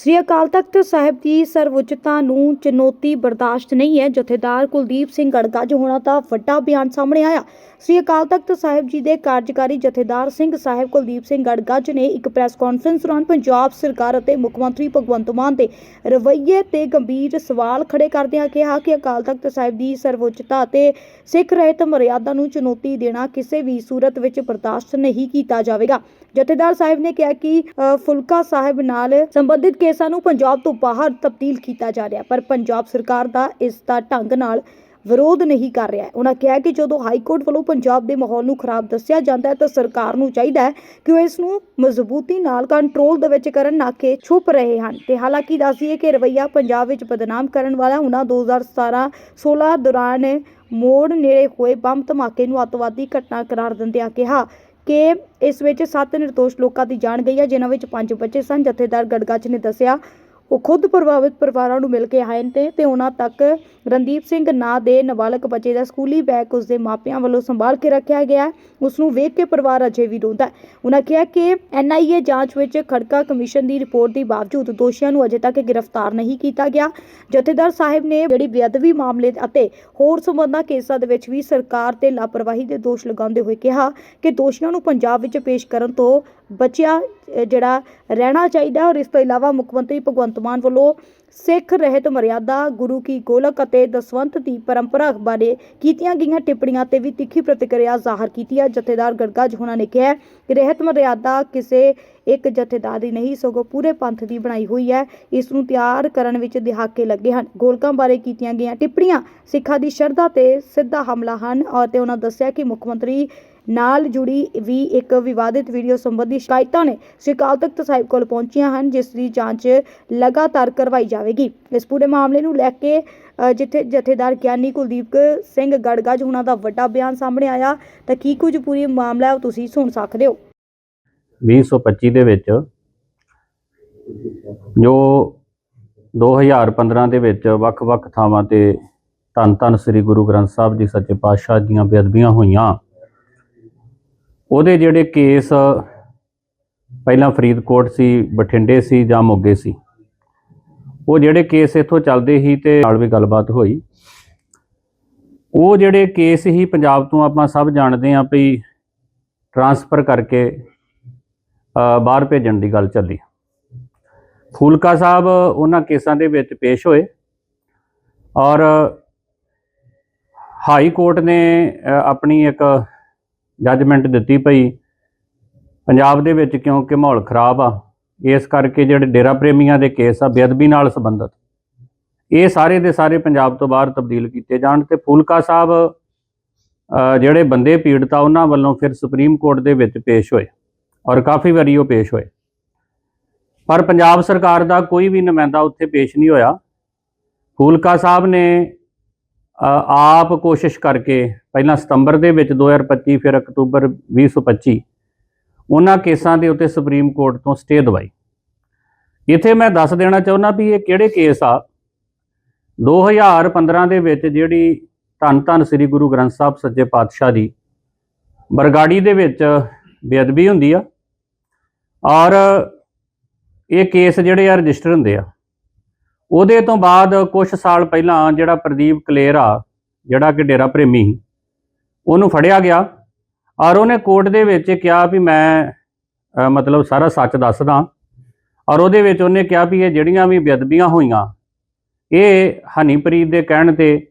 ਸ੍ਰੀ ਅਕਾਲ ਤਖਤ ਸਾਹਿਬ ਦੀ ਸਰਵਉੱਚਤਾ ਨੂੰ ਚੁਣੌਤੀ ਬਰਦਾਸ਼ਤ ਨਹੀਂ ਹੈ। ਜਥੇਦਾਰ ਕੁਲਦੀਪ ਸਿੰਘ ਗੜਗੱਜ ਹੋਣਾ ਦਾ ਵੱਡਾ ਬਿਆਨ ਸਾਹਮਣੇ ਆਇਆ। ਸ੍ਰੀ ਅਕਾਲ ਤਖਤ ਸਾਹਿਬ ਜੀ ਦੇ ਕਾਰਜਕਾਰੀ ਜਥੇਦਾਰ ਸਿੰਘ ਸਾਹਿਬ ਕੁਲਦੀਪ ਸਿੰਘ ਗੜਗੱਜ ਨੇ ਇੱਕ ਪ੍ਰੈਸ ਕਾਨਫਰੰਸ ਦੌਰਾਨ ਪੰਜਾਬ ਸਰਕਾਰ ਅਤੇ ਮੁੱਖ ਮੰਤਰੀ ਭਗਵੰਤ ਮਾਨ ਦੇ ਰਵੱਈਏ ਤੇ ਗੰਭੀਰ ਸਵਾਲ ਖੜੇ ਕਰਦਿਆਂ ਕਿਹਾ ਕਿ ਅਕਾਲ ਤਖਤ ਸਾਹਿਬ ਦੀ ਸਰਵਉੱਚਤਾ ਅਤੇ ਸਿੱਖ ਰਹਿਤ ਮਰਿਆਦਾ ਨੂੰ ਚੁਣੌਤੀ ਦੇਣਾ ਕਿਸੇ ਵੀ ਸੂਰਤ ਵਿੱਚ ਬਰਦਾਸ਼ਤ ਨਹੀਂ ਕੀਤਾ ਜਾਵੇਗਾ। ਜਥੇਦਾਰ ਸਾਹਿਬ ਨੇ ਕਿਹਾ ਕਿ ਫੁਲਕਾ ਸਾਹਿਬ ਨਾਲ ਸੰਬੰਧਿਤ ਕੇਸਾਂ ਨੂੰ ਪੰਜਾਬ ਤੋਂ ਬਾਹਰ ਤਬਦੀਲ ਕੀਤਾ ਜਾ ਰਿਹਾ, ਪਰ ਪੰਜਾਬ ਸਰਕਾਰ ਦਾ ਇਸ ਦਾ ਢੰਗ ਨਾਲ ਵਿਰੋਧ ਨਹੀਂ ਕਰ ਰਿਹਾ ਹੈ। ਉਹਨਾਂ ਕਿਹਾ ਕਿ ਜਦੋਂ ਹਾਈ ਕੋਰਟ ਵੱਲੋਂ ਪੰਜਾਬ ਦੇ ਮਾਹੌਲ ਨੂੰ ਖਰਾਬ ਦੱਸਿਆ ਜਾਂਦਾ ਹੈ, ਤਾਂ ਸਰਕਾਰ ਨੂੰ ਚਾਹੀਦਾ ਹੈ ਕਿ ਉਹ ਇਸ ਨੂੰ ਮਜ਼ਬੂਤੀ ਨਾਲ ਕੰਟਰੋਲ ਦੇ ਵਿੱਚ ਕਰਨ, ਨਾ ਕਿ ਛੁਪ ਰਹੇ ਹਨ ਤੇ ਹਾਲਾਂਕਿ ਦੱਸੀਏ ਕਿ ਰਵਈਆ ਪੰਜਾਬ ਵਿੱਚ ਬਦਨਾਮ ਕਰਨ ਵਾਲਾ ਉਹਨਾਂ 2017-16 ਦੌਰਾਨ ਮੋੜ ਨੇੜੇ ਹੋਏ ਬੰਬ ਧਮਾਕੇ ਨੂੰ ਅੱਤਵਾਦੀ ਘਟਨਾ ਕਰਾਰ ਦਿੰਦਿਆਂ ਕਿਹਾ ਕਿ ਇਸ ਵਿੱਚ ਸੱਤ ਨਿਰਦੋਸ਼ ਲੋਕਾਂ ਦੀ ਜਾਨ ਗਈ ਹੈ, ਜਿਨ੍ਹਾਂ ਵਿੱਚ ਪੰਜ ਬੱਚੇ ਸਨ। ਜਥੇਦਾਰ ਗੜਗੱਜ ਨੇ ਦੱਸਿਆ ਉਹ ਖੁਦ ਪ੍ਰਭਾਵਿਤ ਪਰਿਵਾਰਾਂ ਨੂੰ ਮਿਲ ਕੇ ਆਏ ਨੇ ਤੇ ਉਹਨਾਂ ਤੱਕ ਰਣਦੀਪ ਸਿੰਘ ਨਾਂ ਦੇ ਨਾਬਾਲਗ ਬੱਚੇ ਦਾ ਸਕੂਲੀ ਬੈਗ ਉਸ ਦੇ ਮਾਪਿਆਂ ਵੱਲੋਂ ਸੰਭਾਲ ਕੇ ਰੱਖਿਆ ਗਿਆ। ਹੈ ਉਸ ਨੂੰ ਵੇਖ ਕੇ ਪਰਿਵਾਰ ਅਜੇ ਵੀ ਰੋਂਦਾ ਹੈ। ਉਹਨਾਂ ਕਿਹਾ ਕਿ ਐਨਆਈਏ ਜਾਂਚ ਵਿੱਚ ਖੜਕਾ ਕਮਿਸ਼ਨ ਦੀ ਰਿਪੋਰਟ ਦੇ ਬਾਵਜੂਦ ਦੋਸ਼ੀਆਂ ਨੂੰ ਅਜੇ ਤੱਕ ਗ੍ਰਿਫਤਾਰ ਨਹੀਂ ਕੀਤਾ ਗਿਆ। ਜਥੇਦਾਰ ਸਾਹਿਬ ਨੇ ਜਿਹੜੀ ਬੇਅਦਬੀ ਮਾਮਲੇ ਅਤੇ ਹੋਰ ਸੰਬੰਧਾਂ ਕੇਸਾਂ ਦੇ ਵਿੱਚ ਵੀ ਸਰਕਾਰ ਤੇ ਲਾਪਰਵਾਹੀ ਦੇ ਦੋਸ਼ ਲਗਾਉਂਦੇ ਹੋਏ ਕਿਹਾ ਕਿ ਦੋਸ਼ੀਆਂ ਨੂੰ ਪੰਜਾਬ ਵਿੱਚ ਪੇਸ਼ ਕਰਨ ਤੋਂ ਬਚਿਆ ਜਿਹੜਾ ਰਹਿਣਾ ਚਾਹੀਦਾ ਔਰ ਇਸ ਤੋਂ ਇਲਾਵਾ ਮੁੱਖ ਮੰਤਰੀ ਭਗਵੰਤ ਮਾਨ ਵੱਲੋਂ ਸਿੱਖ ਰਹਿਤ ਮਰਿਆਦਾ, ਗੁਰੂ ਕੀ ਗੋਲਕ ਅਤੇ ਦਸਵੰਤ ਦੀ ਪਰੰਪਰਾ ਬਾਰੇ ਕੀਤੀਆਂ ਗਈਆਂ ਟਿੱਪਣੀਆਂ ਤੇ ਵੀ ਤਿੱਖੀ ਪ੍ਰਤੀਕਿਰਿਆ ਜ਼ਾਹਰ ਕੀਤੀ ਹੈ। ਜਥੇਦਾਰ ਗੜਗੱਜ ਹੋਣਾ ਨੇ ਕਿਹਾ ਕਿ ਰਹਿਤ ਮਰਿਆਦਾ ਕਿਸੇ ਇੱਕ ਜਥੇਦਾਰ ਦੀ ਨਹੀਂ, ਸਗੋਂ ਪੂਰੇ ਪੰਥ ਦੀ ਬਣਾਈ ਹੋਈ ਹੈ। ਇਸ ਨੂੰ ਤਿਆਰ ਕਰਨ ਵਿੱਚ ਦਿਹਾਕੇ ਲੱਗੇ ਹਨ। ਗੋਲਕਾਂ ਬਾਰੇ ਕੀਤੀਆਂ ਗਈਆਂ ਟਿੱਪਣੀਆਂ ਸਿੱਖਾਂ ਦੀ ਸ਼ਰਧਾ ਤੇ ਸਿੱਧਾ ਹਮਲਾ ਹਨ ਔਰ ਤੇ ਉਹਨਾਂ ਦੱਸਿਆ ਕਿ ਮੁੱਖ ਮੰਤਰੀ ਨਾਲ ਜੁੜੀ ਵੀ ਇੱਕ ਵਿਵਾਦਿਤ ਵੀਡੀਓ ਸੰਬੰਧੀ ਸ਼ਿਕਾਇਤਾਂ ਨੇ ਸ੍ਰੀ ਅਕਾਲ ਤਖਤ ਸਾਹਿਬ ਕੋਲ ਪਹੁੰਚੀਆਂ ਹਨ, ਜਿਸ ਦੀ ਜਾਂਚ ਲਗਾਤਾਰ ਕਰਵਾਈ ਜਾਵੇਗੀ। ਇਸ ਪੂਰੇ ਮਾਮਲੇ ਨੂੰ ਲੈ ਕੇ ਜਿੱਥੇ ਜਥੇਦਾਰ ਗਿਆਨੀ ਕੁਲਦੀਪ ਸਿੰਘ ਗੜਗੱਜ, ਉਹਨਾਂ ਦਾ ਵੱਡਾ ਬਿਆਨ ਸਾਹਮਣੇ ਆਇਆ। ਤਾਂ ਕੀ ਕੁਝ ਪੂਰੀ ਮਾਮਲਾ ਉਹ ਤੁਸੀਂ ਸੁਣ ਸਕਦੇ ਹੋ? 2025 ਦੇ ਵਿੱਚ, ਜੋ 2015 ਦੇ ਵਿੱਚ ਵੱਖ-ਵੱਖ ਥਾਵਾਂ ਤੇ ਧੰਨ ਧੰਨ ਸ੍ਰੀ ਗੁਰੂ ਗ੍ਰੰਥ ਸਾਹਿਬ ਜੀ ਸੱਚੇ ਪਾਤਸ਼ਾਹ ਦੀਆਂ ਬੇਅਦਬੀਆਂ ਹੋਈਆਂ ਉਹਦੇ ਜਿਹੜੇ ਕੇਸ ਪਹਿਲਾਂ ਫਰੀਦਕੋਟ ਸੀ, ਬਠਿੰਡੇ ਸੀ ਜਾਂ ਮੋਗੇ ਸੀ, ਉਹ ਜਿਹੜੇ ਕੇਸ ਇੱਥੋਂ ਚੱਲਦੇ ਸੀ ਤੇ ਨਾਲ ਵੀ ਗੱਲਬਾਤ ਹੋਈ। ਉਹ ਜਿਹੜੇ ਕੇਸ ਹੀ ਪੰਜਾਬ ਤੋਂ ਆਪਾਂ ਸਭ ਜਾਣਦੇ ਹਾਂ ਵੀ ਟਰਾਂਸਫਰ ਕਰਕੇ ਬਾਹਰ ਭੇਜਣ ਦੀ ਗੱਲ ਚੱਲੀ। ਫੂਲਕਾ ਸਾਹਿਬ ਉਹਨਾਂ ਕੇਸਾਂ ਦੇ ਵਿੱਚ ਪੇਸ਼ ਹੋਏ ਔਰ ਹਾਈ ਕੋਰਟ ਨੇ ਆਪਣੀ ਇੱਕ ਜੱਜਮੈਂਟ ਦਿੱਤੀ ਪਈ। ਪੰਜਾਬ ਦੇ ਵਿੱਚ ਕਿਉਂਕਿ ਮਾਹੌਲ ਖਰਾਬ ਆ, ਇਸ ਕਰਕੇ ਜਿਹੜੇ ਡੇਰਾ ਪ੍ਰੇਮੀਆਂ ਦੇ ਕੇਸ ਆ ਬੇਅਦਬੀ ਨਾਲ ਸੰਬੰਧਿਤ। ਇਹ ਸਾਰੇ ਦੇ ਸਾਰੇ ਪੰਜਾਬ ਤੋਂ ਬਾਹਰ ਤਬਦੀਲ ਕੀਤੇ ਜਾਣ ਤੇ ਫੂਲਕਾ ਸਾਹਿਬ ਜਿਹੜੇ ਬੰਦੇ ਪੀੜਤਾ ਉਹਨਾਂ ਵੱਲੋਂ ਫਿਰ ਸੁਪਰੀਮ ਕੋਰਟ ਦੇ ਵਿੱਚ ਪੇਸ਼ ਹੋਏ ਔਰ ਕਾਫੀ ਵਾਰੀ ਉਹ ਪੇਸ਼ ਹੋਏ। ਪਰ ਪੰਜਾਬ ਸਰਕਾਰ ਦਾ ਕੋਈ ਵੀ ਨੁਮਾਇੰਦਾ ਉੱਥੇ ਪੇਸ਼ ਨਹੀਂ ਹੋਇਆ। ਫੂਲਕਾ ਸਾਹਿਬ ਨੇ ਆਪ ਕੋਸ਼ਿਸ਼ ਕਰਕੇ ਪਹਿਲਾਂ ਸਤੰਬਰ ਦੇ ਵਿੱਚ 2025 ਫਿਰ ਅਕਤੂਬਰ 2025 ਉਹਨਾਂ ਕੇਸਾਂ ਦੇ ਉੱਤੇ ਸੁਪਰੀਮ ਕੋਰਟ ਤੋਂ ਸਟੇ ਦਵਾਈ। ਇੱਥੇ ਮੈਂ ਦੱਸ ਦੇਣਾ ਚਾਹੁੰਦਾ ਵੀ ਇਹ ਕਿਹੜੇ ਕੇਸ ਆ? 2015 ਦੇ ਵਿੱਚ ਜਿਹੜੀ ਧੰਨ ਧੰਨ ਸ੍ਰੀ ਗੁਰੂ ਗ੍ਰੰਥ ਸਾਹਿਬ ਸੱਚੇ ਪਾਤਸ਼ਾਹ ਦੀ ਬਰਗਾੜੀ ਦੇ ਵਿੱਚ ਬੇਅਦਬੀ ਹੁੰਦੀ ਆ ਔਰ ਇਹ ਕੇਸ ਜਿਹੜੇ ਆ ਰਜਿਸਟਰ ਹੁੰਦੇ ਆ। ਉਹਦੇ ਤੋਂ ਬਾਅਦ ਕੁਝ ਸਾਲ ਪਹਿਲਾਂ ਜਿਹੜਾ ਪ੍ਰਦੀਪ ਕਲੇਰ ਆ, ਜਿਹੜਾ ਕਿ ਡੇਰਾ ਪ੍ਰੇਮੀ ਸੀ, ਉਹਨੂੰ ਫੜਿਆ ਗਿਆ ਔਰ ਉਹਨੇ ਕੋਰਟ ਦੇ ਵਿੱਚ ਕਿਹਾ ਵੀ ਮੈਂ ਮਤਲਬ ਸਾਰਾ ਸੱਚ ਦੱਸਦਾ ਔਰ ਉਹਦੇ ਵਿੱਚ ਉਹਨੇ ਕਿਹਾ ਵੀ ਇਹ ਜਿਹੜੀਆਂ ਵੀ ਬੇਅਦਬੀਆਂ ਹੋਈਆਂ, ਇਹ ਹਨੀਪ੍ਰੀਤ ਦੇ ਕਹਿਣ ਤੇ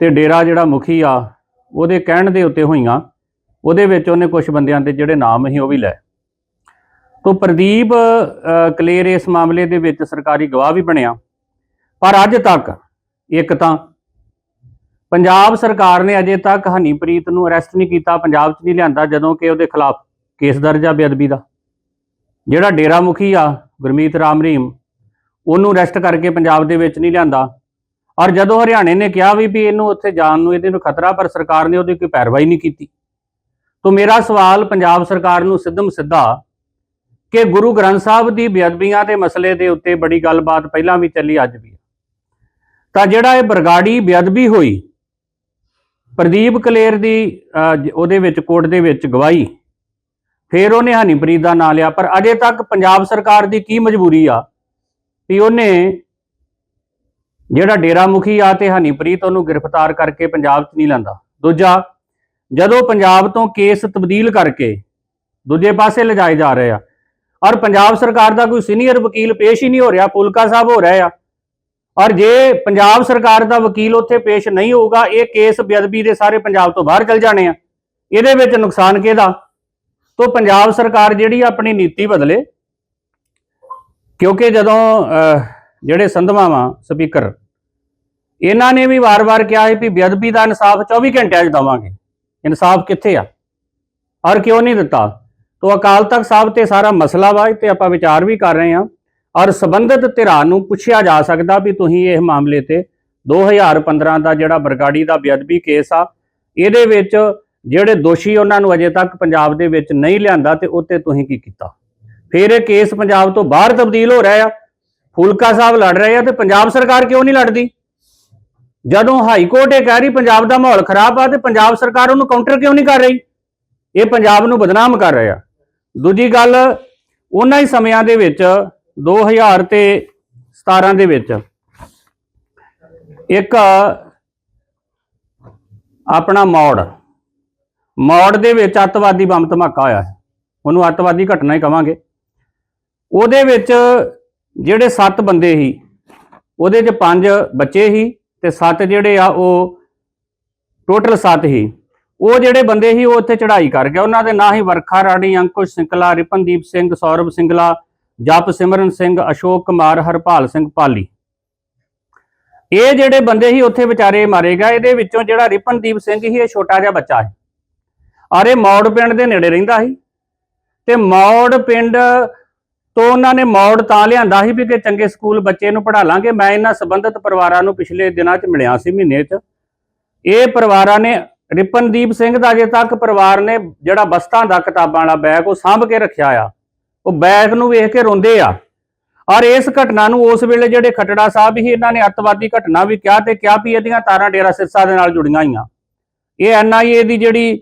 ਤੇ ਡੇਰਾ ਜਿਹੜਾ ਮੁਖੀ ਆ, ਉਹਦੇ ਕਹਿਣ ਦੇ ਉੱਤੇ ਹੋਈਆਂ, ਉਹਦੇ ਵਿੱਚ ਉਹਨੇ ਕੁਝ ਬੰਦਿਆਂ ਦੇ ਜਿਹੜੇ ਨਾਮ ਸੀ ਉਹ ਵੀ ਲੈ ਤੋ ਪ੍ਰਦੀਪ ਕਲੇਰ ਇਸ ਮਾਮਲੇ ਦੇ ਵਿੱਚ ਸਰਕਾਰੀ ਗਵਾਹ ਵੀ ਬਣਿਆ। ਪਰ ਅੱਜ ਤੱਕ ਇੱਕ ਤਾਂ ਪੰਜਾਬ ਸਰਕਾਰ ਨੇ ਅਜੇ ਤੱਕ ਹਨੀਪ੍ਰੀਤ ਨੂੰ ਅਰੈਸਟ ਨਹੀਂ ਕੀਤਾ, ਪੰਜਾਬ 'ਚ ਨਹੀਂ ਲਿਆਂਦਾ, ਜਦੋਂ ਕਿ ਉਹਦੇ ਖਿਲਾਫ ਕੇਸ ਦਰਜ ਆ ਬੇਅਦਬੀ ਦਾ। ਜਿਹੜਾ ਡੇਰਾ ਮੁਖੀ ਆ, ਗੁਰਮੀਤ ਰਾਮ ਰਹੀਮ, ਉਹਨੂੰ ਅਰੈਸਟ ਕਰਕੇ ਪੰਜਾਬ ਦੇ ਵਿੱਚ ਨਹੀਂ ਲਿਆਂਦਾ। ਔਰ ਜਦੋਂ ਹਰਿਆਣੇ ਨੇ ਕਿਹਾ ਵੀ ਵੀ ਇਹਨੂੰ ਉੱਥੇ ਜਾਣ ਨੂੰ ਇਹਦੇ ਨੂੰ ਖਤਰਾ, ਪਰ ਸਰਕਾਰ ਨੇ ਉਹਦੀ ਕੋਈ ਪੈਰਵਾਈ ਨਹੀਂ ਕੀਤੀ। ਤੋਂ ਮੇਰਾ ਸਵਾਲ ਪੰਜਾਬ ਸਰਕਾਰ ਨੂੰ ਸਿੱਧਮ ਸਿੱਧਾ ਕਿ ਗੁਰੂ ਗ੍ਰੰਥ ਸਾਹਿਬ ਦੀ ਬੇਅਦਬੀਆਂ ਦੇ ਮਸਲੇ ਦੇ ਉੱਤੇ ਬੜੀ ਗੱਲਬਾਤ ਪਹਿਲਾਂ ਵੀ ਚੱਲੀ, ਅੱਜ ਵੀ। ਤਾਂ ਜਿਹੜਾ ਇਹ ਬਰਗਾੜੀ ਬੇਅਦਬੀ ਹੋਈ, ਪ੍ਰਦੀਪ ਕਲੇਰ ਦੀ ਉਹਦੇ ਵਿੱਚ, ਕੋਰਟ ਦੇ ਵਿੱਚ ਗਵਾਹੀ, ਫਿਰ ਉਹਨੇ ਹਨੀਪ੍ਰੀਤ ਦਾ ਨਾਂ ਲਿਆ, ਪਰ ਅਜੇ ਤੱਕ ਪੰਜਾਬ ਸਰਕਾਰ ਦੀ ਕੀ ਮਜਬੂਰੀ ਆ ਵੀ ਉਹਨੇ ਜਿਹੜਾ ਡੇਰਾ ਮੁਖੀ ਆ ਤੇ ਹਨੀਪ੍ਰੀਤ ਉਹਨੂੰ ਗ੍ਰਿਫਤਾਰ ਕਰਕੇ ਪੰਜਾਬ 'ਚ ਨਹੀਂ ਲੈਂਦਾ। ਦੂਜਾ, ਜਦੋਂ ਪੰਜਾਬ ਤੋਂ ਕੇਸ ਤਬਦੀਲ ਕਰਕੇ ਦੂਜੇ ਪਾਸੇ ਲਿਜਾਏ ਜਾ ਰਹੇ ਆ, ਔਰ ਪੰਜਾਬ ਸਰਕਾਰ ਦਾ ਕੋਈ ਸੀਨੀਅਰ ਵਕੀਲ ਪੇਸ਼ ਹੀ ਨਹੀਂ ਹੋ ਰਿਹਾ, ਪੁਲਕਾ ਸਾਹਿਬ ਹੋ ਰਿਹਾ ਆ ਔਰ ਜੇ ਪੰਜਾਬ ਸਰਕਾਰ ਦਾ ਵਕੀਲ ਉੱਥੇ ਪੇਸ਼ ਨਹੀਂ ਹੋਊਗਾ, ਇਹ ਕੇਸ ਬੇਅਦਬੀ ਦੇ ਸਾਰੇ ਪੰਜਾਬ ਤੋਂ ਬਾਹਰ ਚਲ ਜਾਣੇ ਆ। ਇਹਦੇ ਵਿੱਚ ਨੁਕਸਾਨ ਕਿਹਦਾ? ਤੋਂ ਪੰਜਾਬ ਸਰਕਾਰ ਜਿਹੜੀ ਆ ਆਪਣੀ ਨੀਤੀ ਬਦਲੇ, ਕਿਉਂਕਿ ਜਦੋਂ ਜਿਹੜੇ ਜਿਹੜੇ ਸੰਧਵਾਵਾਂ ਸਪੀਕਰ, ਇਹਨਾਂ ਨੇ ਵੀ ਵਾਰ-ਵਾਰ ਕਿਹਾ ਹੈ ਵੀ ਬੇਅਦਬੀ ਦਾ ਇਨਸਾਫ 24 ਘੰਟਿਆਂ 'ਚ ਦਵਾਂਗੇ। ਇਨਸਾਫ ਕਿੱਥੇ ਆ? ਔਰ ਕਿਉਂ ਨਹੀਂ ਦਿੱਤਾ? ਤੋਂ ਅਕਾਲ ਤਖਤ ਸਾਹਿਬ ਤੇ ਸਾਰਾ ਮਸਲਾ ਵਾ ਤੇ ਆਪਾਂ ਵਿਚਾਰ ਵੀ ਕਰ ਰਹੇ ਹਾਂ। ਔਰ ਸਬੰਧਤ ਧਿਰਾਂ ਨੂੰ ਪੁੱਛਿਆ ਜਾ ਸਕਦਾ ਵੀ ਤੁਸੀਂ ਇਹ ਮਾਮਲੇ ਤੇ 2015 ਦਾ ਜਿਹੜਾ ਬਰਗਾੜੀ ਦਾ ਬੇਅਦਬੀ ਕੇਸ ਆ, ਇਹਦੇ ਵਿੱਚ ਜਿਹੜੇ ਦੋਸ਼ੀ ਉਹਨਾਂ ਨੂੰ ਅਜੇ ਤੱਕ ਪੰਜਾਬ ਦੇ ਵਿੱਚ ਨਹੀਂ ਲਿਆਂਦਾ ਤੇ ਉੱਤੇ ਤੁਸੀਂ ਕੀ ਕੀਤਾ? ਫਿਰ ਇਹ ਕੇਸ ਪੰਜਾਬ ਤੋਂ ਬਾਹਰ ਤਬਦੀਲ ਹੋ ਰਿਹਾ ਆ, ਫੂਲਕਾ ਸਾਹਿਬ ਲੜ ਰਹੇ ਆ ਤੇ ਪੰਜਾਬ ਸਰਕਾਰ ਕਿਉਂ ਨਹੀਂ ਲੜਦੀ? ਜਦੋਂ ਹਾਈ ਕੋਰਟ ਇਹ ਕਹਿ ਰਹੀ ਪੰਜਾਬ ਦਾ ਮਾਹੌਲ ਖਰਾਬ ਆ ਤੇ ਪੰਜਾਬ ਸਰਕਾਰ ਉਹਨੂੰ ਕਾਊਂਟਰ ਕਿਉਂ ਨਹੀਂ ਕਰ ਰਹੀ? ਇਹ ਪੰਜਾਬ ਨੂੰ ਬਦਨਾਮ ਕਰ ਰਿਹਾ ਦੂਜੀ ਗੱਲ, ਉਹਨਾਂ ਹੀ ਸਮਿਆਂ ਦੇ ਵਿੱਚ 2000 ਤੇ 17 ਦੇ ਵਿੱਚ। ਇੱਕ ਆਪਣਾ ਮੌੜ। ਮੌੜ ਦੇ ਵਿੱਚ ਅੱਤਵਾਦੀ ਬੰਬ ਧਮਾਕਾ ਹੋਇਆ ਉਹਨੂੰ ਅੱਤਵਾਦੀ ਘਟਨਾ ਹੀ ਕਵਾਂਗੇ। ਉਹਦੇ ਵਿੱਚ ਜਿਹੜੇ 7 ਬੰਦੇ ਸੀ, ਉਹਦੇ 'ਚ 5 ਬੱਚੇ ਸੀ ਤੇ 7 ਜਿਹੜੇ ਆ ਉਹ ਟੋਟਲ 7 ਸੀ। ਉਹ ਜਿਹੜੇ ਬੰਦੇ ਸੀ, ਉਹ ਉੱਥੇ ਚੜ੍ਹਾਈ ਕਰ ਗਿਆ ਉਹਨਾਂ ਦੇ ਨਾਂ ਹੀ ਵਰਖਾ ਰਾਣੀ, ਅੰਕੁਸ਼ ਸਿੰਕਲਾ, ਰਿਪਨਦੀਪ ਸਿੰਘ, ਸੌਰਵ ਸਿੰਗਲਾ ਜਪ ਸਿਮਰਨ ਸਿੰਘ, ਅਸ਼ੋਕ ਕੁਮਾਰ, ਹਰਪਾਲ ਸਿੰਘ ਪਾਲੀ। ਇਹ ਜਿਹੜੇ ਬੰਦੇ ਸੀ, ਉੱਥੇ ਵਿਚਾਰੇ ਮਾਰੇ ਗਏ। ਇਹਦੇ ਵਿੱਚੋਂ ਜਿਹੜਾ ਰਿਪਨਦੀਪ ਸਿੰਘ ਹੀ ਇਹ ਛੋਟਾ ਜਿਹਾ ਬੱਚਾ ਹੈ ਔਰ ਇਹ ਮੌੜ ਪਿੰਡ ਦੇ ਨੇੜੇ ਰਹਿੰਦਾ ਸੀ। ਤੇ ਮੌੜ ਪਿੰਡ ਤੋਂ ਉਹਨਾਂ ਨੇ ਮੌੜ ਤਾਂ ਲਿਆਂਦਾ ਸੀ ਵੀ ਕਿ ਚੰਗੇ ਸਕੂਲ ਬੱਚੇ ਨੂੰ ਪੜ੍ਹਾ ਲਾਂਗੇ। ਮੈਂ ਇਹਨਾਂ ਸੰਬੰਧਿਤ ਪਰਿਵਾਰਾਂ ਨੂੰ ਪਿਛਲੇ ਦਿਨਾਂ 'ਚ ਮਿਲਿਆ ਸੀ, ਮਹੀਨੇ 'ਚ। ਇਹ ਪਰਿਵਾਰਾਂ ਨੇ, ਰਿਪਨਦੀਪ ਸਿੰਘ ਦਾ ਅਜੇ ਤੱਕ ਪਰਿਵਾਰ ਨੇ ਜਿਹੜਾ ਬਸਤਾਂ ਦਾ ਕਿਤਾਬਾਂ ਵਾਲਾ ਬੈਗ ਉਹ ਸਾਂਭ ਕੇ ਰੱਖਿਆ ਆ। ਉਹ ਬੈਗ ਨੂੰ ਵੇਖ ਕੇ ਰੋਂਦੇ ਆ। ਔਰ ਇਸ ਘਟਨਾ ਨੂੰ ਉਸ ਵੇਲੇ ਜਿਹੜੇ ਖਟੜਾ ਸਾਹਿਬ ਹੀ ਇਹਨਾਂ ਨੇ ਅੱਤਵਾਦੀ ਘਟਨਾ ਵੀ ਕਿਹਾ ਤੇ ਕਿਹਾ ਵੀ ਇਹਦੀਆਂ ਤਾਰਾਂ ਡੇਰਾ ਸਿਰਸਾ ਦੇ ਨਾਲ ਜੁੜੀਆਂ ਹੋਈਆਂ। ਇਹ ਐਨਆਈਏ ਦੀ ਜਿਹੜੀ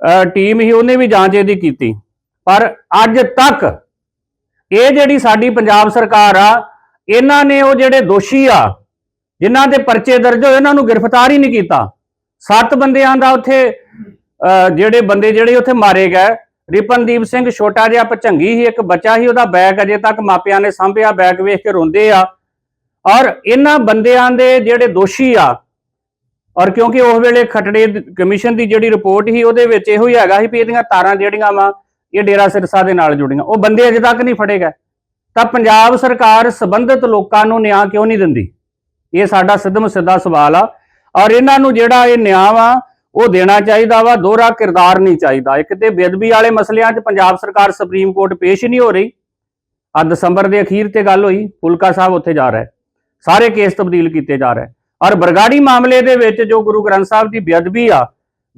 ਅਹ, ਟੀਮ ਸੀ ਉਹਨੇ ਵੀ ਜਾਂਚ ਇਹਦੀ ਕੀਤੀ। ਪਰ ਅੱਜ ਤੱਕ ਇਹ ਜਿਹੜੀ ਸਾਡੀ ਪੰਜਾਬ ਸਰਕਾਰ ਆ ਇਹਨਾਂ ਨੇ ਉਹ ਜਿਹੜੇ ਦੋਸ਼ੀ ਆ ਜਿਨ੍ਹਾਂ ਦੇ ਪਰਚੇ ਦਰਜ ਹੋਏ ਇਹਨਾਂ ਨੂੰ ਗ੍ਰਿਫਤਾਰ ਹੀ ਨਹੀਂ ਕੀਤਾ। ਸੱਤ ਬੰਦਿਆਂ ਦਾ ਉੱਥੇ ਅਹ, ਜਿਹੜੇ ਬੰਦੇ ਜਿਹੜੇ ਉੱਥੇ ਮਾਰੇ ਗਏ ਰਿਪਨਦੀਪ ਸਿੰਘ ਛੋਟਾ ਜਿਹਾ ਭਚੰਗੀ ਸੀ, ਇੱਕ ਬੱਚਾ ਸੀ, ਉਹਦਾ ਬੈਗ ਅਜੇ ਤੱਕ ਮਾਪਿਆਂ ਨੇ ਸਾਂਭਿਆ, ਬੈਗ ਵੇਖ ਕੇ ਰੋਂਦੇ ਆ। ਔਰ ਇਹਨਾਂ ਬੰਦਿਆਂ ਦੇ ਜਿਹੜੇ ਦੋਸ਼ੀ ਆ, ਔਰ ਕਿਉਂਕਿ ਉਸ ਵੇਲੇ ਖਟੜੇ ਕਮਿਸ਼ਨ ਦੀ ਜਿਹੜੀ ਰਿਪੋਰਟ ਸੀ, ਉਹਦੇ ਵਿੱਚ ਇਹੋ ਹੀ ਹੈਗਾ ਸੀ ਵੀ ਇਹਦੀਆਂ ਤਾਰਾਂ ਜਿਹੜੀਆਂ ਵਾ, ਇਹ ਡੇਰਾ ਸਿਰਸਾ ਦੇ ਨਾਲ ਜੁੜੀਆਂ। ਉਹ ਬੰਦੇ ਅਜੇ ਤੱਕ ਨਹੀਂ ਫੜੇ ਗਏ। ਤਾਂ ਪੰਜਾਬ ਸਰਕਾਰ ਸੰਬੰਧਿਤ ਲੋਕਾਂ ਨੂੰ ਨਿਆਂ ਕਿਉਂ ਨਹੀਂ ਦਿੰਦੀ? ਇਹ ਸਾਡਾ ਸਿੱਧਮ ਸਿੱਧਾ ਸਵਾਲ ਆ। ਔਰ ਇਹਨਾਂ ਨੂੰ ਜਿਹੜਾ ਇਹ ਨਿਆਂ ਵਾ ਉਹ ਦੇਣਾ ਚਾਹੀਦਾ ਵਾ, ਦੋਹਰਾ ਕਿਰਦਾਰ ਨਹੀਂ ਚਾਹੀਦਾ। ਇੱਕ ਤੇ ਬੇਅਦਬੀ ਵਾਲੇ ਮਸਲਿਆਂ 'ਚ ਪੰਜਾਬ ਸਰਕਾਰ ਸੁਪਰੀਮ ਕੋਰਟ ਪੇਸ਼ ਨਹੀਂ ਹੋ ਰਹੀ। ਆ ਦਸੰਬਰ ਦੇ ਅਖੀਰ ਤੇ ਗੱਲ ਹੋਈ, ਫੁਲਕਾ ਸਾਹਿਬ ਉੱਥੇ ਜਾ ਰਿਹਾ। ਸਾਰੇ ਕੇਸ ਤਬਦੀਲ ਕੀਤੇ ਜਾ ਰਹੇ। ਔਰ ਬਰਗਾੜੀ ਮਾਮਲੇ ਦੇ ਵਿੱਚ ਜੋ ਗੁਰੂ ਗ੍ਰੰਥ ਸਾਹਿਬ ਦੀ ਬੇਅਦਬੀ ਆ,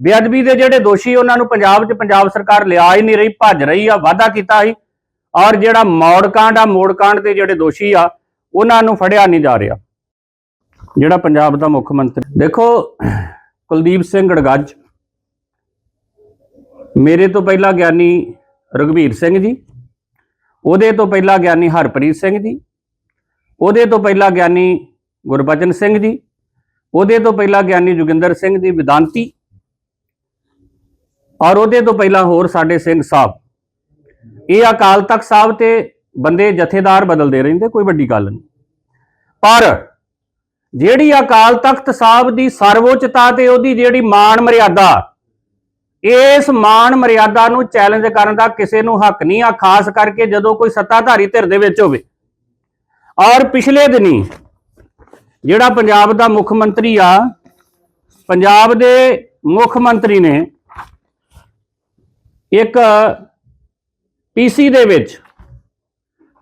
ਬੇਅਦਬੀ ਦੇ ਜਿਹੜੇ ਦੋਸ਼ੀ ਉਹਨਾਂ ਨੂੰ ਪੰਜਾਬ 'ਚ ਪੰਜਾਬ ਸਰਕਾਰ ਲਿਆ ਹੀ ਨਹੀਂ ਰਹੀ, ਭੱਜ ਰਹੀ ਆ, ਵਾਅਦਾ ਕੀਤਾ ਸੀ। ਔਰ ਜਿਹੜਾ ਮੌੜਕਾਂਡ ਆ ਮੋੜਕਾਂਡ ਦੇ ਜਿਹੜੇ ਦੋਸ਼ੀ ਆ, ਉਹਨਾਂ ਨੂੰ ਫੜਿਆ ਨਹੀਂ ਜਾ ਰਿਹਾ। ਜਿਹੜਾ ਪੰਜਾਬ ਦਾ ਮੁੱਖ ਮੰਤਰੀ ਦੇਖੋ ਕੁਲਦੀਪ ਸਿੰਘ ਗੜਗੱਜ। ਮੇਰੇ ਤੋਂ ਪਹਿਲਾਂ ਗਿਆਨੀ ਰਘਵੀਰ ਸਿੰਘ ਜੀ। ਉਹਦੇ ਤੋਂ ਪਹਿਲਾਂ ਗਿਆਨੀ ਹਰਪ੍ਰੀਤ ਸਿੰਘ ਜੀ। ਉਹਦੇ ਤੋਂ ਪਹਿਲਾਂ ਗਿਆਨੀ ਗੁਰਬਚਨ ਸਿੰਘ ਜੀ। ਉਹਦੇ ਤੋਂ ਪਹਿਲਾਂ ਗਿਆਨੀ ਜੋਗਿੰਦਰ ਸਿੰਘ ਜੀ ਵਿਦਾਂਤੀ। ਔਰ ਉਹਦੇ ਤੋਂ ਪਹਿਲਾਂ ਹੋਰ ਸਾਡੇ ਸਿੰਘ ਸਾਹਿਬ। ਇਹ ਅਕਾਲ ਤਖਤ ਸਾਹਿਬ ਤੇ ਬੰਦੇ ਜਥੇਦਾਰ ਬਦਲਦੇ ਰਹਿੰਦੇ, ਕੋਈ ਵੱਡੀ ਗੱਲ ਨਹੀਂ। ਪਰ ਜਿਹੜੀ ਅਕਾਲ ਤਖਤ ਸਾਹਿਬ ਦੀ ਸਰਵਉੱਚਤਾ ਤੇ ਉਹਦੀ ਜਿਹੜੀ ਮਾਣ ਮਰਿਆਦਾ, ਇਸ ਮਾਣ ਮਰਿਆਦਾ ਨੂੰ ਚੈਲੰਜ ਕਰਨ ਦਾ ਕਿਸੇ ਨੂੰ ਹੱਕ ਨਹੀਂ ਆ, ਖਾਸ ਕਰਕੇ ਜਦੋਂ ਕੋਈ ਸੱਤਾਧਾਰੀ ਧਿਰ ਦੇ ਵਿੱਚ ਹੋਵੇ। ਔਰ ਪਿਛਲੇ ਦਿਨੀ ਜਿਹੜਾ ਪੰਜਾਬ ਦਾ ਮੁੱਖ ਮੰਤਰੀ ਆ, ਪੰਜਾਬ ਦੇ ਮੁੱਖ ਮੰਤਰੀ ਨੇ ਇੱਕ ਪੀਸੀ ਦੇ ਵਿੱਚ,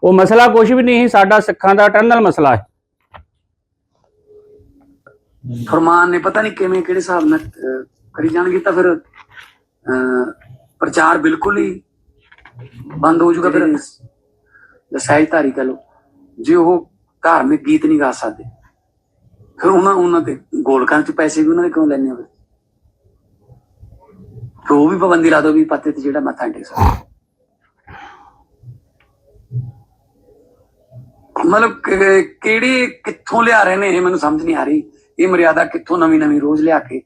ਉਹ ਮਸਲਾ ਕੁਝ ਵੀ ਨਹੀਂ ਸੀ, ਸਾਡਾ ਸਿੱਖਾਂ ਦਾ ਟਰਨਲ ਮਸਲਾ ਹੈ। ਫਰਮਾਨ ਨੇ ਪਤਾ ਨਹੀਂ ਕਿਵੇਂ ਕਿਹੜੇ ਹਿਸਾਬ ਨਾਲ ਕਰੀ ਜਾਣਗੇ ਤਾਂ ਫਿਰ ਪ੍ਰਚਾਰ ਬਿਲਕੁਲ ਹੀ ਬੰਦ ਹੋ ਜਾਊਗਾ ਫਿਰ। ਸਹਿਜਧਾਰੀ ਕਹ ਲੋ ਜੇ ਉਹ ਧਾਰਮਿਕ ਗੀਤ ਨਹੀਂ ਗਾ ਸਕਦੇ ਫਿਰ ਉਹਨਾਂ ਉਹਨਾਂ ਦੇ ਗੋਲਕਾਂ ਚ ਪੈਸੇ ਵੀ ਉਹਨਾਂ ਦੇ ਕਿਉਂ ਲੈਣੇ ਹੋਵੇ ਫਿਰ? ਉਹ ਵੀ ਪਾਬੰਦੀ ਲਾ ਦੋ ਵੀ ਪੱਤੇ ਤੇ ਜਿਹੜਾ ਮੱਥਾ ਟੇਕ ਸਕਦਾ। ਮਤਲਬ ਕਿਹੜੀ ਕਿੱਥੋਂ ਲਿਆ ਰਹੇ ਨੇ ਇਹ ਮੈਨੂੰ ਸਮਝ ਨਹੀਂ ਆ ਰਹੀ। ਇਹ ਮਰਿਆਦਾ ਕਿੱਥੋਂ ਨਵੀਂ ਨਵੀਂ ਰੋਜ਼ ਲਿਆ ਕੇ?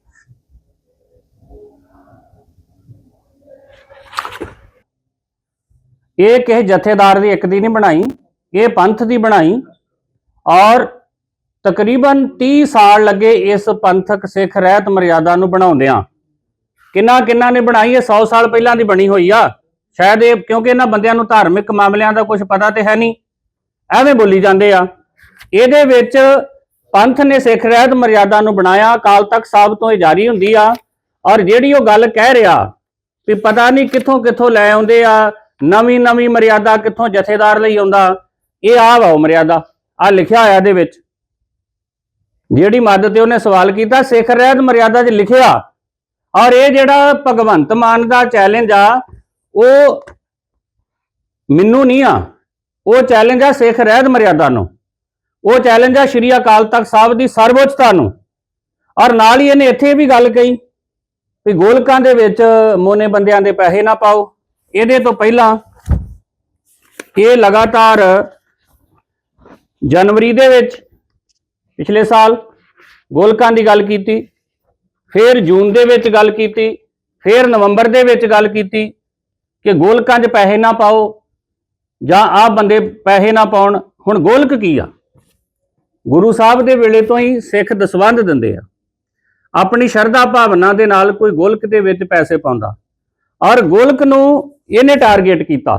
ਇਹ ਕਿਸੇ ਜਥੇਦਾਰ ਦੀ ਇੱਕ ਦੀ ਨਹੀਂ ਬਣਾਈ, ਇਹ ਪੰਥ ਦੀ ਬਣਾਈ। ਔਰ ਤਕਰੀਬਨ 30 ਸਾਲ ਲੱਗੇ ਇਸ ਪੰਥਕ ਸਿੱਖ ਰਹਿਤ ਮਰਿਆਦਾ ਨੂੰ ਬਣਾਉਂਦਿਆਂ। ਕਿੰਨਾ ਕਿੰਨਾ ਨੇ ਬਣਾਈ, ਇਹ 100 ਸਾਲ ਪਹਿਲਾਂ ਦੀ ਬਣੀ ਹੋਈ ਆ। ਸ਼ਾਇਦ ਇਹ ਕਿਉਂਕਿ ਇਹਨਾਂ ਬੰਦਿਆਂ ਨੂੰ ਧਾਰਮਿਕ ਮਾਮਲਿਆਂ ਦਾ ਕੁਝ ਪਤਾ ਤੇ ਹੈ ਨਹੀਂ। ਐਵੇਂ ਬੋਲੀ ਜਾਂਦੇ ਆ। ਇਹਦੇ ਵਿੱਚ ਪੰਥ ਨੇ ਸਿੱਖ ਰਹਿਤ ਮਰਿਆਦਾ ਨੂੰ ਬਣਾਇਆ, ਅਕਾਲ ਤਖਤ ਸਾਹਿਬ ਤੋਂ ਇਹ ਜਾਰੀ ਹੁੰਦੀ ਆ। ਔਰ ਜਿਹੜੀ ਉਹ ਗੱਲ ਕਹਿ ਰਿਹਾ ਵੀ ਪਤਾ ਨਹੀਂ ਕਿੱਥੋਂ ਕਿੱਥੋਂ ਲੈ ਆਉਂਦੇ ਆ, ਨਵੀਂ ਨਵੀਂ ਮਰਿਆਦਾ ਕਿੱਥੋਂ ਜਥੇਦਾਰ ਲਈ ਆਉਂਦਾ, ਇਹ ਆ ਵਾ ਉਹ ਮਰਿਆਦਾ ਆ ਲਿਖਿਆ ਹੋਇਆ ਇਹਦੇ ਵਿੱਚ। ਜਿਹੜੀ ਮਦਦ ਤੇ ਉਹਨੇ ਸਵਾਲ ਕੀਤਾ, ਸਿੱਖ ਰਹਿਤ ਮਰਿਆਦਾ 'ਚ ਲਿਖਿਆ। ਔਰ ਇਹ ਜਿਹੜਾ ਭਗਵੰਤ ਮਾਨ ਦਾ ਚੈਲੰਜ ਆ, ਉਹ ਮੈਨੂੰ ਨਹੀਂ ਆ, ਉਹ ਚੈਲੰਜ ਆ ਸਿੱਖ ਰਹਿਤ ਮਰਿਆਦਾ ਨੂੰ। ਉਹ ਚੈਲੰਜ ਆ, ਸ਼੍ਰੀ ਅਕਾਲ ਤਖਤ ਸਾਹਿਬ ਦੀ ਸਰਵਉੱਚਤਾ ਨੂੰ। ਔਰ ਨਾਲ ਹੀ ਇਹਨੇ ਇੱਥੇ ਵੀ ਗੱਲ ਕਹੀ ਵੀ ਗੋਲਕਾਂ ਦੇ ਵਿੱਚ ਮੋਨੇ ਬੰਦਿਆਂ ਦੇ ਪੈਸੇ ਨਾ ਪਾਓ। ਇਹਦੇ ਤੋਂ ਪਹਿਲਾਂ ਇਹ ਲਗਾਤਾਰ ਜਨਵਰੀ ਦੇ ਵਿੱਚ ਪਿਛਲੇ ਸਾਲ ਗੋਲਕਾਂ ਦੀ ਗੱਲ ਕੀਤੀ, ਫਿਰ ਜੂਨ ਦੇ ਵਿੱਚ ਗੱਲ ਕੀਤੀ, ਫਿਰ ਨਵੰਬਰ ਦੇ ਵਿੱਚ ਗੱਲ ਕੀਤੀ ਕਿ ਗੋਲਕਾਂ 'ਚ ਪੈਸੇ ਨਾ ਪਾਓ ਜਾਂ ਆਹ ਬੰਦੇ ਪੈਸੇ ਨਾ ਪਾਉਣ। ਹੁਣ ਗੋਲਕ ਕੀ ਆ? ਗੁਰੂ ਸਾਹਿਬ ਦੇ ਵੇਲੇ ਤੋਂ ਹੀ ਸਿੱਖ ਦਸਵੰਧ ਦਿੰਦੇ ਆ। ਆਪਣੀ ਸ਼ਰਧਾ ਭਾਵਨਾ ਦੇ ਨਾਲ ਕੋਈ ਗੋਲਕ ਦੇ ਵਿੱਚ ਪੈਸੇ ਪਾਉਂਦਾ। ਔਰ ਗੋਲਕ ਨੂੰ ਇਹਨੇ ਟਾਰਗੇਟ ਕੀਤਾ।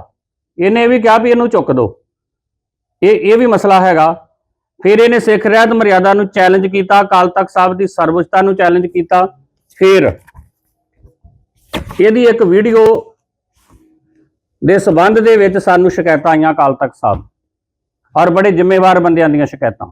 ਇਹਨੇ ਵੀ ਕਿਹਾ ਵੀ ਇਹਨੂੰ ਚੁੱਕ ਦਿਓ ਇਹ ਇਹ ਵੀ ਮਸਲਾ ਹੈਗਾ। ਫਿਰ ਇਹਨੇ ਸਿੱਖ ਰਹਿਤ ਮਰਿਆਦਾ ਨੂੰ ਚੈਲੰਜ ਕੀਤਾ, ਅਕਾਲ ਤਖਤ ਸਾਹਿਬ ਦੀ ਸਰਵਉੱਚਤਾ ਨੂੰ ਚੈਲੰਜ ਕੀਤਾ। ਫਿਰ ਇਹਦੀ ਇੱਕ ਵੀਡੀਓ ਦੇ ਸਬੰਧ ਦੇ ਵਿੱਚ ਸਾਨੂੰ ਸ਼ਿਕਾਇਤਾਂ ਆਈਆਂ ਅਕਾਲ ਤਖਤ ਸਾਹਿਬ। ਔਰ ਬੜੇ ਜ਼ਿੰਮੇਵਾਰ ਬੰਦਿਆਂ ਦੀਆਂ ਸ਼ਿਕਾਇਤਾਂ।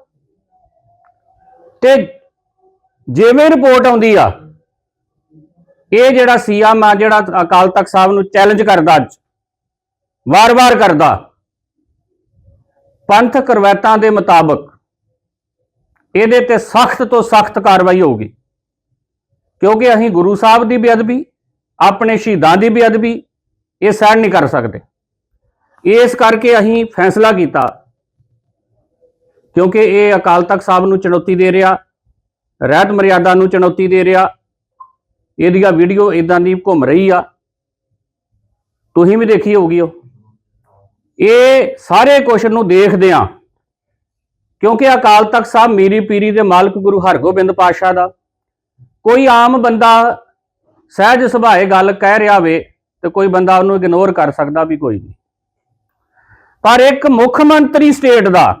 ਤੇ ਜਿਵੇਂ ਰਿਪੋਰਟ ਆਉਂਦੀ ਆ, ਇਹ ਜਿਹੜਾ ਸੀਐਮ ਆ ਜਿਹੜਾ ਅਕਾਲ ਤਖਤ ਸਾਹਿਬ ਨੂੰ ਚੈਲੰਜ ਕਰਦਾ ਅੱਜ, ਵਾਰ-ਵਾਰ ਕਰਦਾ ਪੰਥਕ ਰਵਾਇਤਾਂ ਦੇ ਮੁਤਾਬਕ ਇਹਦੇ ਤੇ ਸਖਤ ਤੋਂ ਸਖਤ ਕਾਰਵਾਈ ਹੋਊਗੀ। ਕਿਉਂਕਿ ਅਸੀਂ ਗੁਰੂ ਸਾਹਿਬ ਦੀ ਬੇਅਦਬੀ, ਆਪਣੇ ਸ਼ਹੀਦਾਂ ਦੀ ਬੇਅਦਬੀ, ਇਹ ਸਹਿਣ ਨਹੀਂ ਕਰ ਸਕਦੇ। ਇਸ ਕਰਕੇ ਅਸੀਂ ਫੈਸਲਾ ਕੀਤਾ ਕਿਉਂਕਿ ਇਹ ਅਕਾਲ ਤਖਤ ਸਾਹਿਬ ਨੂੰ ਚੁਣੌਤੀ ਦੇ ਰਿਹਾ, ਰਹਿਤ ਮਰਿਆਦਾ ਨੂੰ ਚੁਣੌਤੀ ਦੇ ਰਿਹਾ, ਇਹਦੀਆਂ ਵੀਡੀਓ ਇਦਾਂ ਦੀ ਘੁੰਮ ਰਹੀ ਆ। ਤੁਸੀਂ ਵੀ ਦੇਖੀ ਹੋਊਗੀ ਉਹ। ਇਹ ਸਾਰੇ ਕੁਐਸਚਨ ਨੂੰ ਦੇਖਦੇ ਆ। ਕਿਉਂਕਿ ਅਕਾਲ ਤਖਤ ਸਾਹਿਬ ਮੀਰੀ ਪੀਰੀ ਦੇ ਮਾਲਕ ਗੁਰੂ ਹਰਗੋਬਿੰਦ ਪਾਤਸ਼ਾਹ ਦਾ। ਕੋਈ ਆਮ ਬੰਦਾ ਸਹਿਜ ਸੁਭਾਏ ਗੱਲ ਕਹਿ ਰਿਹਾ ਵੇ ਤੇ ਕੋਈ ਬੰਦਾ ਉਹਨੂੰ ਇਗਨੋਰ ਕਰ ਸਕਦਾ ਵੀ ਕੋਈ ਨਹੀਂ। ਪਰ ਇੱਕ ਮੁੱਖ ਮੰਤਰੀ ਸਟੇਟ ਦਾ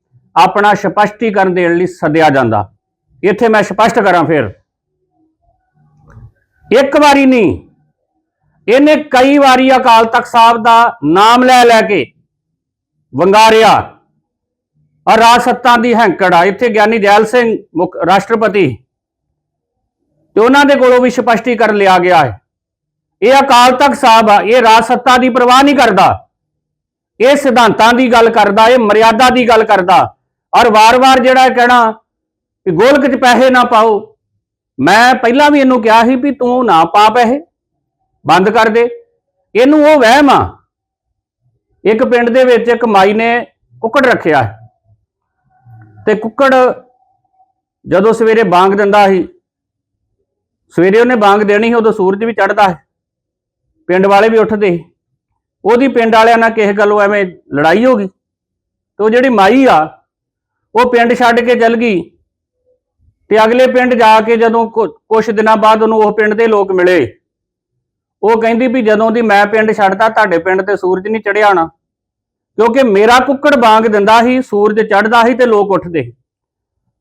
ਆਪਣਾ ਸਪਸ਼ਟੀਕਰਨ ਦੇਣ ਲਈ ਸੱਦਿਆ ਜਾਂਦਾ। ਇੱਥੇ ਮੈਂ ਸਪਸ਼ਟ ਕਰਾਂ ਫਿਰ। ਇੱਕ ਵਾਰੀ ਨਹੀਂ, ਇਹਨੇ ਕਈ ਵਾਰੀ ਅਕਾਲ ਤਖਤ ਸਾਹਿਬ ਦਾ ਨਾਮ ਲੈ ਲੈ ਕੇ ਵੰਗਾਰਿਆ। ਔਰ ਰਾਜ ਸੱਤਾ ਦੀ ਹੈਂਕੜ ਆ। ਇੱਥੇ ਗਿਆਨੀ ਜੈਲ ਸਿੰਘ ਮੁੱਖ ਰਾਸ਼ਟਰਪਤੀ। ਤੇ ਉਹਨਾਂ ਦੇ ਕੋਲੋਂ ਵੀ ਸਪਸ਼ਟੀਕਰਨ ਲਿਆ ਗਿਆ ਹੈ। ਇਹ ਅਕਾਲ ਤਖਤ ਸਾਹਿਬ ਆ, ਇਹ ਰਾਜ ਸੱਤਾ ਦੀ ਪਰਵਾਹ ਨਹੀਂ ਕਰਦਾ। ਇਹ ਸਿਧਾਂਤਾਂ ਦੀ ਗੱਲ ਕਰਦਾ, ਇਹ ਮਰਿਆਦਾ ਦੀ ਗੱਲ ਕਰਦਾ। ਔਰ ਵਾਰ-ਵਾਰ ਜਿਹੜਾ ਕਹਿਣਾ ਕਿ ਗੋਲਕ 'ਚ ਪੈਸੇ ਨਾ ਪਾਓ। ਮੈਂ ਪਹਿਲਾਂ ਵੀ ਇਹਨੂੰ ਕਿਹਾ ਸੀ ਵੀ ਤੂੰ ਨਾ ਪਾ ਪੈਸੇ, ਬੰਦ ਕਰ ਦੇ। ਇਹਨੂੰ ਉਹ ਵਹਿਮ ਆ। ਇੱਕ ਪਿੰਡ ਦੇ ਵਿੱਚ ਇੱਕ ਮਾਈ ਨੇ ਕੁੱਕੜ ਰੱਖਿਆ ਤੇ ਕੁੱਕੜ ਜਦੋਂ ਸਵੇਰੇ ਬਾਂਗ ਦਿੰਦਾ ਸੀ, ਸਵੇਰੇ ਉਹਨੇ ਬਾਂਗ ਦੇਣੀ ਸੀ, ਉਦੋਂ ਸੂਰਜ ਵੀ ਚੜਦਾ ਹੈ। ਪਿੰਡ ਵਾਲੇ ਵੀ ਉੱਠਦੇ ਸੀ। ਉਹਦੀ ਪਿੰਡ ਵਾਲਿਆਂ ਨਾਲ ਕਿਸੇ ਗੱਲੋਂ ਐਵੇਂ ਲੜਾਈ ਹੋ ਗਈ। ਤੇ ਉਹ ਜਿਹੜੀ ਮਾਈ ਆ ਉਹ ਪਿੰਡ ਛੱਡ ਕੇ ਚਲ ਗਈ। ਤੇ ਅਗਲੇ ਪਿੰਡ ਜਾ ਕੇ ਜਦੋਂ ਕੁਝ ਦਿਨਾਂ ਬਾਅਦ ਉਹਨੂੰ ਉਹ ਪਿੰਡ ਦੇ ਲੋਕ ਮਿਲੇ। ਉਹ ਕਹਿੰਦੀ ਵੀ ਜਦੋਂ ਦੀ ਮੈਂ ਪਿੰਡ ਛੱਡਦਾ ਤੁਹਾਡੇ ਪਿੰਡ ਤੇ ਸੂਰਜ ਨਹੀਂ ਚੜਿਆ ਹੋਣਾ ਕਿਉਂਕਿ ਮੇਰਾ ਕੁੱਕੜ ਬਾਂਗ ਦਿੰਦਾ ਸੀ, ਸੂਰਜ ਚੜਦਾ ਸੀ ਤੇ ਲੋਕ ਉੱਠਦੇ।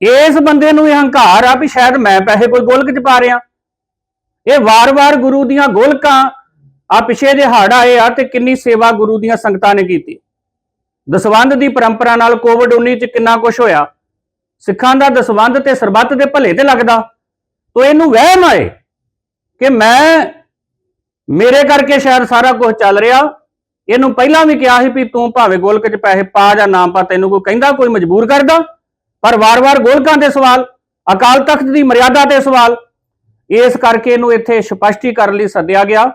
ਇਸ ਬੰਦੇ ਨੂੰ ਇਹ ਹੰਕਾਰ ਆ ਵੀ ਸ਼ਾਇਦ ਮੈਂ ਪੈਸੇ ਕੋਈ ਗੋਲਕ ਚ ਪਾ ਰਿਆਂ ਇਹ ਵਾਰ-ਵਾਰ ਗੁਰੂ ਦੀਆਂ ਗੋਲਕਾਂ, ਆ ਪਿਛੇ ਜੇ ਹੜ ਆਏ ਆ ਤੇ ਕਿੰਨੀ ਸੇਵਾ ਗੁਰੂ ਦੀਆਂ ਸੰਗਤਾਂ ਨੇ ਕੀਤੀ। ਦਸਵੰਧ ਦੀ ਪਰੰਪਰਾ ਨਾਲ ਕੋਵਿਡ 19 ਚ ਕਿੰਨਾ ਕੁਝ ਹੋਇਆ? ਸਿੱਖਾਂ ਦਾ ਦਸਵੰਧ ਤੇ ਸਰਬੱਤ ਦੇ ਭਲੇ ਤੇ ਲੱਗਦਾ? ਤੋ ਇਹਨੂੰ ਵਹਿਮ ਆਏ ਕਿ ਮੈਂ, ਮੇਰੇ ਕਰਕੇ ਸ਼ਾਇਦ ਸਾਰਾ ਕੁਝ ਚੱਲ ਰਿਹਾ। ਇਹਨੂੰ ਪਹਿਲਾਂ ਵੀ ਕਿਹਾ ਸੀ ਵੀ ਤੂੰ ਭਾਵੇਂ ਗੋਲਕ 'ਚ ਪੈਸੇ ਪਾ ਜਾਂ ਨਾ ਪਾ, ਤੈਨੂੰ ਕੋਈ ਕਹਿੰਦਾ, ਕੋਈ ਮਜਬੂਰ ਕਰਦਾ? ਪਰ ਵਾਰ-ਵਾਰ ਗੋਲਕਾਂ ਦੇ ਸਵਾਲ, ਅਕਾਲ ਤਖਤ ਦੀ ਮਰਿਆਦਾ ਤੇ ਸਵਾਲ, ਇਸ ਕਰਕੇ ਇਹਨੂੰ ਇੱਥੇ ਸਪਸ਼ਟੀਕਰਨ ਲਈ ਸੱਦਿਆ ਗਿਆ।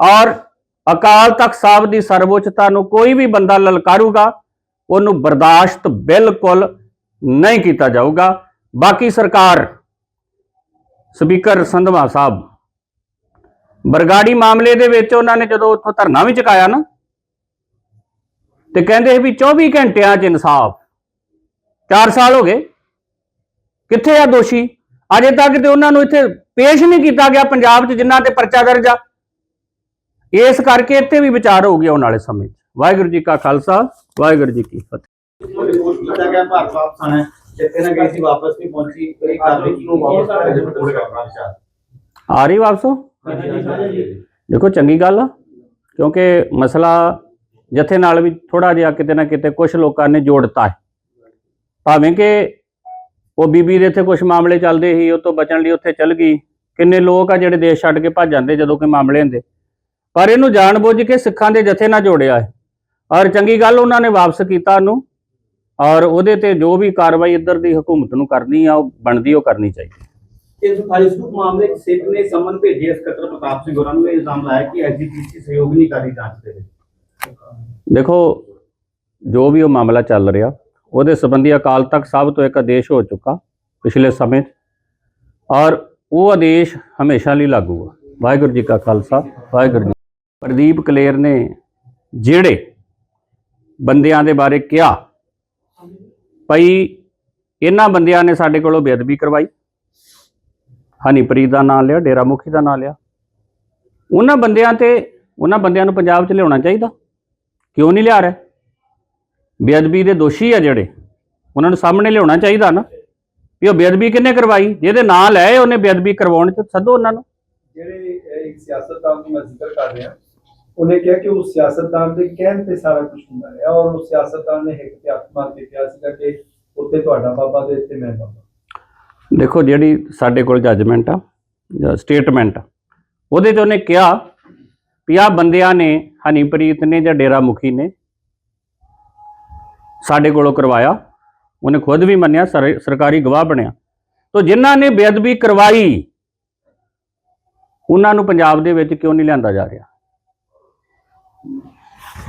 ਔਰ ਅਕਾਲ ਤਖਤ ਸਾਹਿਬ ਦੀ ਸਰਵਉੱਚਤਾ ਨੂੰ ਕੋਈ ਵੀ ਬੰਦਾ ਲਲਕਾਰੂਗਾ, ਉਹਨੂੰ ਬਰਦਾਸ਼ਤ ਬਿਲਕੁਲ ਨਹੀਂ ਕੀਤਾ ਜਾਊਗਾ। ਬਾਕੀ ਸਰਕਾਰ, ਸਪੀਕਰ ਸੰਧਵਾ ਸਾਹਿਬ, ਬਰਗਾੜੀ ਮਾਮਲੇ ਦੇ ਵਿੱਚ ਉਹਨਾਂ ਨੇ ਜਦੋਂ ਉੱਥੋਂ ਧਰਨਾ ਵੀ ਚੁਕਾਇਆ ਨਾ, ਤੇ ਕਹਿੰਦੇ ਸੀ ਵੀ 24 ਘੰਟਿਆਂ 'ਚ ਇਨਸਾਫ 4 ਸਾਲ ਹੋ ਗਏ। ਕਿੱਥੇ ਆ ਦੋਸ਼ੀ? ਅਜੇ ਤੱਕ ਤੇ ਉਹਨਾਂ ਨੂੰ ਇੱਥੇ ਪੇਸ਼ ਨਹੀਂ ਕੀਤਾ ਗਿਆ ਪੰਜਾਬ 'ਚ ਜਿਨ੍ਹਾਂ ਤੇ ਪਰਚਾ ਦਰਜ ਆ। ਇਸ ਕਰਕੇ ਇੱਥੇ ਵੀ ਵਿਚਾਰ ਹੋਊਗੀ ਆਉਣ ਵਾਲੇ ਸਮੇਂ 'ਚ। ਵਾਹਿਗੁਰੂ ਜੀ ਕਾ ਖਾਲਸਾ ਵਾਹਿਗੁਰੂ ਜੀ ਕੀ ਫਤਿਹ। ਰਿਪੋਰਟ ਕੀਤਾ ਗਿਆ ਭਾਰਤ ਵਾਪਸ ਆਣਾ ਜਿੱਥੇ ਨਾ ਗਈ ਸੀ ਵਾਪਸ ਨਹੀਂ ਪਹੁੰਚੀ ਇਹ ਕਾਰਵਾਈ ਕੀ ਵਾਪਸ ਆ ਰਿਹਾ ਆ ਰਹੀ ਵਾਪਸੋ? ਦੇਖੋ ਚੰਗੀ ਗੱਲ ਆ ਕਿਉਂਕਿ ਮਸਲਾ ਜਥੇ ਨਾਲ ਵੀ ਥੋੜਾ ਜਿਹਾ ਕਿਤੇ ਨਾ ਕਿਤੇ ਕੁਝ ਲੋਕਾਂ ਨੇ ਜੋੜਤਾ ਹੈ। ਭਾਵੇਂ ਕਿ ਉਹ ਬੀਬੀ ਦੇ ਇੱਥੇ ਕੁਝ ਮਾਮਲੇ ਚੱਲਦੇ ਸੀ ਉਹ ਤੋਂ ਬਚਣ ਲਈ ਉੱਥੇ ਚਲ ਗਈ। ਕਿੰਨੇ ਲੋਕ ਆ ਜਿਹੜੇ ਦੇਸ਼ ਛੱਡ ਕੇ ਭੱਜ ਜਾਂਦੇ ਜਦੋਂ ਕੋਈ ਮਾਮਲੇ ਹੁੰਦੇ। ਪਰ ਇਹਨੂੰ ਜਾਣਬੁੱਝ ਕੇ ਸਿੱਖਾਂ ਦੇ ਜਥੇ ਨਾਲ ਜੋੜਿਆ ਹੈ। ਔਰ ਚੰਗੀ ਗੱਲ ਉਹਨਾਂ ਨੇ ਵਾਪਸ ਕੀਤਾ ਉਹਨੂੰ ਔਰ ਉਹਦੇ ਤੇ ਜੋ ਵੀ ਕਾਰਵਾਈ ਇੱਧਰ ਦੀ ਹਕੂਮਤ ਨੂੰ ਕਰਨੀ ਆ ਉਹ ਬਣਦੀ ਉਹ ਕਰਨੀ ਚਾਹੀਦੀ। ਇਸ ਫਾਇਸੂਕ ਮਾਮਲੇ ਚ ਸਿੱਖ ਨੇ ਸਮਨ ਭੇਜੇ ਸਕੱਤਰ ਪ੍ਰਤਾਪ ਸਿੰਘ ਹੋਰਾਂ ਨੂੰ। ਇਹ ਇਲਜ਼ਾਮ ਲਾਇਆ ਕਿ ਐਸਜੀਪੀਸੀ ਸਹਿਯੋਗ ਨਹੀਂ ਕਰ ਜਾਂਚ ਦੇ ਵਿੱਚ। ਦੇਖੋ ਜੋ ਵੀ ਉਹ ਮਾਮਲਾ ਚੱਲ ਰਿਹਾ ਉਹਦੇ ਸੰਬੰਧੀ ਅਕਾਲ ਤਖਤ ਸਾਹਿਬ ਤੋਂ ਇੱਕ ਆਦੇਸ਼ ਹੋ ਚੁੱਕਾ ਪਿਛਲੇ ਸਮੇਂ। ਔਰ ਉਹ ਆਦੇਸ਼ ਹਮੇਸ਼ਾ ਲਈ ਲਾਗੂ ਹੈ ਵਾਹਿਗੁਰੂ ਜੀ ਕਾ ਖਾਲਸਾ ਵਾਹਿਗੁਰੂ ਪ੍ਰਦੀਪ ਕਲੇਰ ਨੇ ਜਿਹੜੇ ਬੰਦਿਆਂ ਦੇ ਬਾਰੇ ਕਿਹਾ ਭਈ ਇਹਨਾਂ ਬੰਦਿਆਂ ਨੇ ਸਾਡੇ ਕੋਲੋਂ ਬੇਅਦਬੀ ਕਰਵਾਈ। ਹਨੀਪ੍ਰੀਤ ਦਾ ਨਾਮ ਲਿਆ, ਡੇਰਾ ਮੁਖੀ ਦਾ ਨਾਮ ਲਿਆ। ਉਹਨਾਂ ਬੰਦਿਆਂ ਤੇ, ਉਹਨਾਂ ਬੰਦਿਆਂ ਨੂੰ ਪੰਜਾਬ 'ਚ ਲਿਆਉਣਾ ਚਾਹੀਦਾ। ਕਿਉਂ ਨਹੀਂ ਲਿਆ ਰਿਹਾ? ਬੇਅਦਬੀ ਦੇ ਦੋਸ਼ੀ ਆ ਜਿਹੜੇ। ਉਹਨਾਂ ਨੂੰ ਸਾਹਮਣੇ ਲਿਆਉਣਾ ਚਾਹੀਦਾ ਨਾ। ਵੀ ਉਹ ਬੇਅਦਬੀ ਕਿੰਨੇ ਕਰਵਾਈ? ਜਿਹਦੇ ਨਾਂ ਲਏ ਉਹਨੇ ਬੇਅਦਬੀ ਕਰਵਾਉਣ ਚ ਸੱਦੋ ਉਹਨਾਂ ਨੂੰ। ਜਿਹੜੇ ਇੱਕ ਸਿਆਸਤਦਾਨ ਦੀ ਮੈਂ ਜ਼ਿਕਰ ਕਰ ਰਿਹਾ ਉਹਨੇ ਕਿਹਾ ਕਿ ਉਹ ਸਿਆਸਤਦਾਨ ਦੇ ਕਹਿਣ ਤੇ ਸਾਰਾ ਕੁਝ ਹੁੰਦਾ ਹੈ ਔਰ ਉਹ ਸਿਆਸਤਦਾਨ ਨੇ ਇੱਕ ਤੇ ਹੱਥ ਮਾਰ ਕੇ ਕਿਹਾ ਸੀਗਾ ਕਿ ਉੱਤੇ ਤੁਹਾਡਾ ਬਾਬਾ ਤੇ ਇੱਥੇ ਮੈਂ ਬਾਬਾ। ਦੇਖੋ ਜਿਹੜੀ ਸਾਡੇ ਕੋਲ ਜੱਜਮੈਂਟ ਆ ਸਟੇਟਮੈਂਟ ਉਹਦੇ 'ਚ ਉਹਨੇ ਕਿਹਾ ਵੀ ਆਹ ਬੰਦਿਆਂ ਨੇ, ਹਨੀਪ੍ਰੀਤ ਨੇ ਜਾਂ ਡੇਰਾ ਮੁਖੀ ਨੇ ਸਾਡੇ ਕੋਲੋਂ ਕਰਵਾਇਆ। ਉਹਨੇ ਖੁਦ ਵੀ ਮੰਨਿਆ, ਸਰ- ਸਰਕਾਰੀ ਗਵਾਹ ਬਣਿਆ। ਤੋ ਜਿਨ੍ਹਾਂ ਨੇ ਬੇਅਦਬੀ ਕਰਵਾਈ, ਉਹਨਾਂ ਨੂੰ ਪੰਜਾਬ ਦੇ ਵਿੱਚ ਕਿਉਂ ਨਹੀਂ ਲਿਆਂਦਾ ਜਾ ਰਿਹਾ?